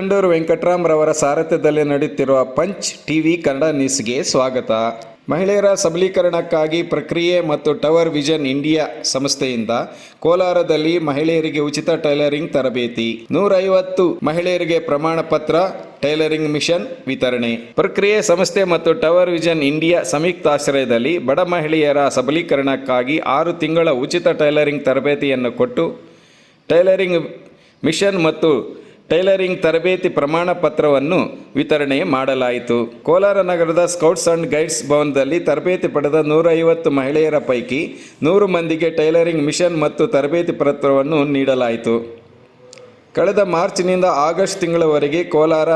ಕಿತ್ತಂಡೂರು ವೆಂಕಟರಾಮ್ರವರ ಸಾರಥ್ಯದಲ್ಲಿ ನಡೆಯುತ್ತಿರುವ punch TV Kannada ನ್ಯೂಸ್ಗೆ ಸ್ವಾಗತ. ಮಹಿಳೆಯರ ಸಬಲೀಕರಣಕ್ಕಾಗಿ ಪ್ರಕ್ರಿಯೆ ಮತ್ತು ಟವರ್ ವಿಷನ್ ಇಂಡಿಯಾ ಸಂಸ್ಥೆಯಿಂದ ಕೋಲಾರದಲ್ಲಿ ಮಹಿಳೆಯರಿಗೆ ಉಚಿತ ಟೈಲರಿಂಗ್ ತರಬೇತಿ. ನೂರೈವತ್ತು ಮಹಿಳೆಯರಿಗೆ ಪ್ರಮಾಣ ಪತ್ರ, ಟೈಲರಿಂಗ್ ಮಿಷನ್ ವಿತರಣೆ. ಪ್ರಕ್ರಿಯೆ ಸಂಸ್ಥೆ ಮತ್ತು ಟವರ್ ವಿಷನ್ ಇಂಡಿಯಾ ಸಂಯುಕ್ತಾಶ್ರಯದಲ್ಲಿ ಬಡ ಮಹಿಳೆಯರ ಸಬಲೀಕರಣಕ್ಕಾಗಿ ಆರು ತಿಂಗಳ ಉಚಿತ ಟೈಲರಿಂಗ್ ತರಬೇತಿಯನ್ನು ಕೊಟ್ಟು, ಟೈಲರಿಂಗ್ ಮಿಷನ್ ಮತ್ತು ಟೈಲರಿಂಗ್ ತರಬೇತಿ ಪ್ರಮಾಣ ಪತ್ರವನ್ನು ವಿತರಣೆ ಮಾಡಲಾಯಿತು. ಕೋಲಾರ ನಗರದ ಸ್ಕೌಟ್ಸ್ ಅಂಡ್ ಗೈಡ್ಸ್ ಭವನದಲ್ಲಿ ತರಬೇತಿ ಪಡೆದ ನೂರೈವತ್ತು ಮಹಿಳೆಯರ ಪೈಕಿ ನೂರು ಮಂದಿಗೆ ಟೈಲರಿಂಗ್ ಮಿಷನ್ ಮತ್ತು ತರಬೇತಿ ಪತ್ರವನ್ನು ನೀಡಲಾಯಿತು. ಕಳೆದ ಮಾರ್ಚ್ನಿಂದ ಆಗಸ್ಟ್ ತಿಂಗಳವರೆಗೆ ಕೋಲಾರ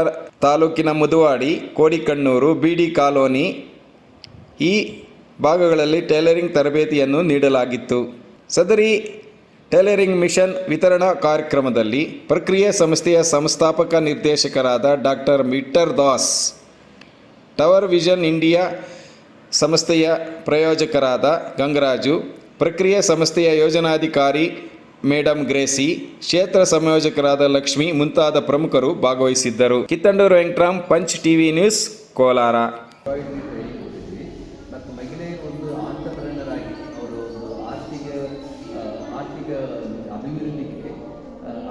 ತಾಲೂಕಿನ ಮುದುವಾಡಿ, ಕೋಡಿಕಣ್ಣೂರು, ಬಿಡಿ ಕಾಲೋನಿ ಈ ಭಾಗಗಳಲ್ಲಿ ಟೈಲರಿಂಗ್ ತರಬೇತಿಯನ್ನು ನೀಡಲಾಗಿತ್ತು. ಸದರಿ ಟೈಲರಿಂಗ್ ಮಿಷನ್ ವಿತರಣಾ ಕಾರ್ಯಕ್ರಮದಲ್ಲಿ ಪ್ರಕ್ರಿಯೆ ಸಂಸ್ಥೆಯ ಸಂಸ್ಥಾಪಕ ನಿರ್ದೇಶಕರಾದ doctor Mitter Das, tower vision India ಸಂಸ್ಥೆಯ ಪ್ರಾಯೋಜಕರಾದ ಗಂಗರಾಜು, ಪ್ರಕ್ರಿಯೆ ಸಂಸ್ಥೆಯ ಯೋಜನಾಧಿಕಾರಿ ಮೇಡಮ್ ಗ್ರೇಸಿ, ಕ್ಷೇತ್ರ ಸಂಯೋಜಕರಾದ ಲಕ್ಷ್ಮಿ ಮುಂತಾದ ಪ್ರಮುಖರು ಭಾಗವಹಿಸಿದ್ದರು. Kittandur Venkatram, punch TV news, Kolar. ಮತ್ತು ಮಹಿಳೆ ಒಂದು ಆಂಟರ್ಪ್ರನರ್ ಆಗಿ ಅವರು ಒಂದು ಆರ್ಥಿಕ ಆರ್ಥಿಕ ಅಭಿವೃದ್ಧಿಗೆ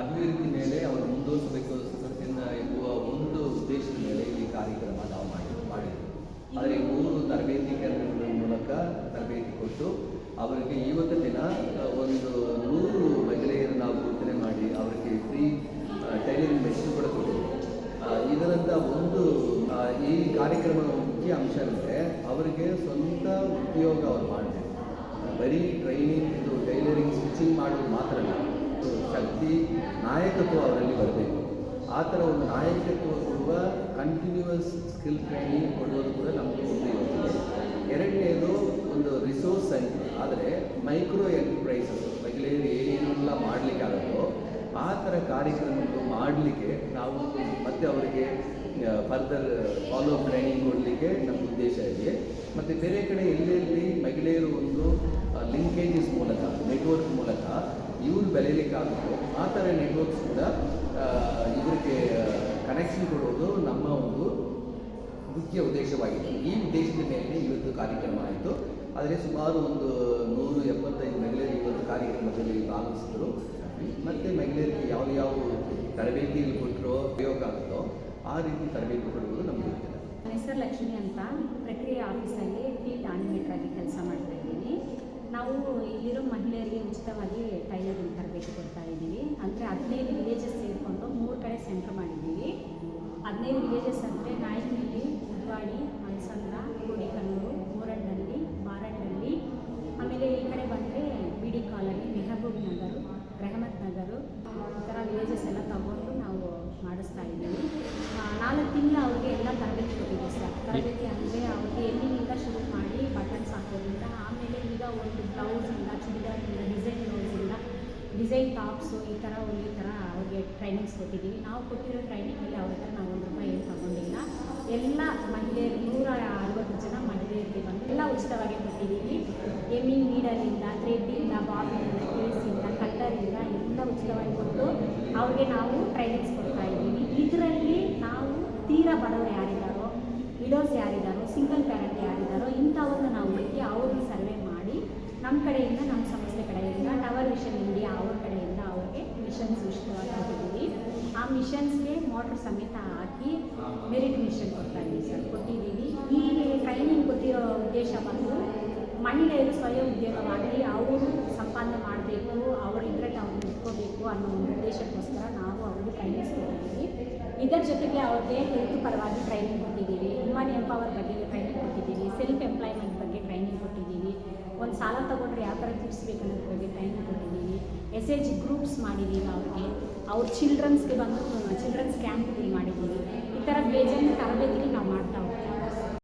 ಅಭಿವೃದ್ಧಿ ಮೇಲೆ ಅವರು ಮುಂದುವರಿಸಬೇಕು ಎಂಬುವ ಒಂದು ಉದ್ದೇಶದ ಮೇಲೆ ಈ ಕಾರ್ಯಕ್ರಮ ನಾವು ಮಾಡಿ, ಮಾಡಿದ್ವಿ. ಆದರೆ ಮೂರು ತರಬೇತಿ ಕೇಂದ್ರಗಳ ಮೂಲಕ ತರಬೇತಿ ಕೊಟ್ಟು ಅವರಿಗೆ ಇವತ್ತು ದಿನ ಒಂದು ನೂರು ಮಹಿಳೆಯರು ನಾವು ಗುರುತನೆ ಮಾಡಿ ಅವರಿಗೆ ಫ್ರೀ ಟೈಲರಿಂಗ್ ಮೆಷಿನ್ ಕೂಡ ಇದರಂಥ ಒಂದು ಈ ಕಾರ್ಯಕ್ರಮದ ಮುಖ್ಯ ಅಂಶ ಅಂದರೆ ಅವರಿಗೆ ಸ್ವಂತ ಉದ್ಯೋಗ ಅವ್ರು ಮಾಡಬೇಕು. ಬರೀ ಟ್ರೈನಿಂಗ್ ಇದು ಟೈಲರಿಂಗ್ ಸ್ಟಿಚಿಂಗ್ ಮಾಡೋದು ಮಾತ್ರ ಶಕ್ತಿ, ನಾಯಕತ್ವ ಅವರಲ್ಲಿ ಬರಬೇಕು. ಆ ಥರ ಒಂದು ನಾಯಕತ್ವ ಕೊಡುವ ಕಂಟಿನ್ಯೂಯಸ್ ಸ್ಕಿಲ್ ಟ್ರೈನಿಂಗ್ ಕೊಡುವುದು ಕೂಡ ನಮಗೆ ಒಂದು ಯೋಜನೆ ಎರಡನೇದು ಒಂದು ರಿಸೋರ್ಸ್ ಸೆಂಟರ್ ಆದರೆ ಮೈಕ್ರೋ ಎಂಟರ್ಪ್ರೈಸಸ್ ಮಹಿಳೆಯರು ಏನೇನೆಲ್ಲ ಮಾಡಲಿಕ್ಕಾಗತ್ತೋ ಆ ಥರ ಕಾರ್ಯಕ್ರಮಗಳು ಮಾಡಲಿಕ್ಕೆ ನಾವು ಮತ್ತೆ ಅವರಿಗೆ ಫರ್ದರ್ ಫಾಲೋ ಟ್ರೈನಿಂಗ್ ಕೊಡಲಿಕ್ಕೆ ನಮ್ಮ ಉದ್ದೇಶ ಇದೆ. ಮತ್ತು ಬೇರೆ ಕಡೆ ಎಲ್ಲೆಲ್ಲಿ ಮಹಿಳೆಯರು ಒಂದು ಲಿಂಕೇಜಸ್ ಮೂಲಕ ನೆಟ್ವರ್ಕ್ ಮೂಲಕ ಇವ್ರು ಬೆಳೀಲಿಕ್ಕಾಗುತ್ತೋ, ಆ ಥರ ನೆಟ್ವರ್ಕ್ಸ್ ಕೂಡ ಇವರಿಗೆ ಕನೆಕ್ಷನ್ ಕೊಡೋದು ನಮ್ಮ ಒಂದು ಮುಖ್ಯ ಉದ್ದೇಶವಾಗಿದೆ ಈ ಉದ್ದೇಶದ ಮೇಲೆ ಇವತ್ತು ಕಾರ್ಯಕ್ರಮ ಆಯಿತು. ಆದರೆ ಸುಮಾರು ಒಂದು ನೂರು ಎಪ್ಪತ್ತೈದು ಮಹಿಳೆಯರು ಇವತ್ತು ಕಾರ್ಯಕ್ರಮದಲ್ಲಿ ಭಾಗವಹಿಸಿದರು. ಮತ್ತು ಮಹಿಳೆಯರಿಗೆ ಯಾವ ಯಾವ ತರಬೇತಿಯಲ್ಲಿ ಕೊಟ್ಟರೋ ಉಪಯೋಗ ಆಗುತ್ತೋ ಆ ರೀತಿ ತರಬೇತಿ ಕೊಡುವುದು ನಮಗೆ ಹೆಸರು ಲಕ್ಷ್ಮಿ ಅಂತ ಪ್ರಕ್ರಿಯೆ ಆಫೀಸಲ್ಲಿ ಫೀಲ್ಡ್ ಆನಿಮೇಟರ್ ಆಗಿ ಕೆಲಸ ಮಾಡ್ತಾ ಇದ್ದೀನಿ. ನಾವು ಇಲ್ಲಿರೋ ಮಹಿಳೆಯರಿಗೆ ಉಚಿತವಾಗಿ ಟೈಲರಿಂಗ್ ತರಬೇತಿ ಕೊಡ್ತಾ ಇದ್ದೀವಿ. ಅಂದರೆ ಹದಿನೈದು ವಿಲೇಜಸ್ ಸೇರಿಕೊಂಡು ಮೂರು ಕಡೆ ಸೆಂಟ್ರ್ ಮಾಡಿದ್ದೀವಿ. ಹದಿನೈದು ವಿಲೇಜಸ್ ಅಂದರೆ ನಾಯಕನಹಳ್ಳಿ ಉದ್ವಾಡಿ, ಮಲ್ಸಂದ್ರ ಕೋಡಿಕಲ್ಲೂರು ಮೂರಡ್ನಲ್ಲಿ ಬಾರಡ್ನಲ್ಲಿ ಆಮೇಲೆ ಈ ಕಡೆ ಬಂದರೆ B D colony Mehboob Nagar Rehmat Nagar ಈ ಥರ ವಿಲೇಜಸ್ ಎಲ್ಲ ತಗೊಂಡು ನಾವು ಮಾಡಿಸ್ತಾ ಇದ್ದೀವಿ ಆ, ನಾಲ್ಕು ತಿಂಗಳು ಅವ್ರಿಗೆ ಎಲ್ಲ ಕೊಟ್ಟಿದ್ದೀವಿ ಸರ್. ತರಬೇತಿ ಅಂದರೆ ಅವ್ರಿಗೆ ಎಲ್ಲಿಂದ ಶುರು ಮಾಡಿ ಬಟನ್ಸ್ ಹಾಕೋದ್ರಿಂದ, ಆಮೇಲೆ ಈಗ ಒಂದು ಬ್ಲೌಸಿಂದ ಚೂಡಿದಾರಿಂದ ಡಿಸೈನ್ ಬ್ಲೌಸಿಂದ ಡಿಸೈನ್ ಟಾಪ್ಸು ಈ ಥರ ಈ ಥರ ಅವ್ರಿಗೆ ಟ್ರೈನಿಂಗ್ಸ್ ಕೊಟ್ಟಿದ್ದೀವಿ ನಾವು ಕೊಟ್ಟಿರೋ ಟ್ರೈನಿಂಗಲ್ಲಿ ಅವ್ರ ಹತ್ರ ನಾವು ಒಂದು ರೂಪಾಯಿ ಏನು ತಗೊಂಡಿಲ್ಲ. ಎಲ್ಲ ಮಹಿಳೆಯರು, ನೂರ ಅರವತ್ತು ಜನ ಮಹಿಳೆಯರಿಗೆ ಬಂದು ಎಲ್ಲ ಉಚಿತವಾಗಿ ಕೊಟ್ಟಿದ್ದೀವಿ ಎಮ್ಮಿಂಗ್ ನೀಡಲಿಂದ ಥ್ರೆಡ್ಡಿಂದ ಬಾಬಿನಿಂದ ಕೇಸಿಂದ ಕಟ್ಟರಿಂದ ಎಲ್ಲ ಉಚಿತವಾಗಿ ಕೊಟ್ಟು ಅವ್ರಿಗೆ ನಾವು ಟ್ರೈನಿಂಗ್ಸ್ ಕೊಡ್ತಾ ಇದ್ದೀವಿ. ಇದರಲ್ಲಿ ನಾವು ತೀರಾ ಬಡವರು ಯಾರಿದ್ದಾರೋ ವಿಡೋಸ್ ಯಾರಿದ್ದಾರೋ ಸಿಂಗಲ್ ಪ್ಯಾರೆಂಟ್ ಯಾರಿದ್ದಾರೋ ಇಂಥವ್ರನ್ನ ನಾವು ಹುಡುಕಿ ಅವ್ರನ್ನ ಸರ್ವೆ ಮಾಡಿ ನಮ್ಮ ಕಡೆಯಿಂದ ನಮ್ಮ ಸಂಸ್ಥೆ ಕಡೆಯಿಂದ ಟವರ್ ಮಿಷನ್ ಇಂಡಿಯಾ ಅವ್ರ ಕಡೆಯಿಂದ ಅವ್ರಿಗೆ ಮಿಷನ್ಸ್ ಉಚಿತವಾಗಿ ಕೊಟ್ಟಿದ್ದೀವಿ ಆ ಮಿಷನ್ಸ್ಗೆ ಮೋಟ್ರ್ ಸಮೇತ ಹಾಕಿ ಮೆರಿಟ್ ಮಿಷನ್ ಕೊಡ್ತಾ ಇದ್ದೀವಿ ಸರ್ ಕೊಟ್ಟಿದ್ದೀವಿ. ಈ ಟ್ರೈನಿಂಗ್ ಕೊಟ್ಟಿರೋ ಉದ್ದೇಶ ಬಂದು ಮಹಿಳೆಯರು ಸ್ವಯಂ ಉದ್ಯೋಗವಾಗಿ ಅವರು ಸಂಪಾದನೆ ಮಾಡಬೇಕು, ಅವರು ಇದ್ರಲ್ಲಿ ಅವ್ರು ನಿಂತ್ಕೋಬೇಕು ಅನ್ನೋ ಒಂದು ಉದ್ದೇಶಕ್ಕೋಸ್ಕರ ನಾವು ಅವ್ರಿಗೆ ಟ್ರೈನಿಂಗ್ಸ್ ಕೊಡ್ತೀವಿ ಇದರ ಜೊತೆಗೆ ಅವ್ರಿಗೆ ಹೆಲ್ತ್ ಪರವಾಗಿ ಟ್ರೈನಿಂಗ್ ಕೊಟ್ಟಿದ್ದೀವಿ ವುಮನ್ ಎಂಪವರ್ ಬಗ್ಗೆ ಟ್ರೈನಿಂಗ್ ಕೊಟ್ಟಿದ್ದೀವಿ ಸೆಲ್ಫ್ ಎಂಪ್ಲಾಯ್ಮೆಂಟ್ ಬಗ್ಗೆ ಟ್ರೈನಿಂಗ್ ಕೊಟ್ಟಿದ್ದೀವಿ ಒಂದು ಸಾಲ ತಗೊಂಡ್ರೆ ಯಾವ ಥರ ತೀರಿಸ್ಬೇಕು ಅನ್ನೋದ್ರ ಬಗ್ಗೆ ಟ್ರೈನಿಂಗ್ ಕೊಟ್ಟಿದ್ದೀವಿ ಎಸ್ ಎಚ್ ಗ್ರೂಪ್ಸ್ ಮಾಡಿದ್ದೀವಿ ಅವ್ರಿಗೆ. ಅವ್ರ ಚಿಲ್ಡ್ರನ್ಸ್ಗೆ ಬಂದು ಚಿಲ್ಡ್ರನ್ಸ್ ಕ್ಯಾಂಪ್ಗಳು ಮಾಡಿದ್ದೀವಿ ಈ ಥರ ಬೇಜಾರು ತರಬೇತಿಲಿ ನಾವು ಮಾಡ್ತಾ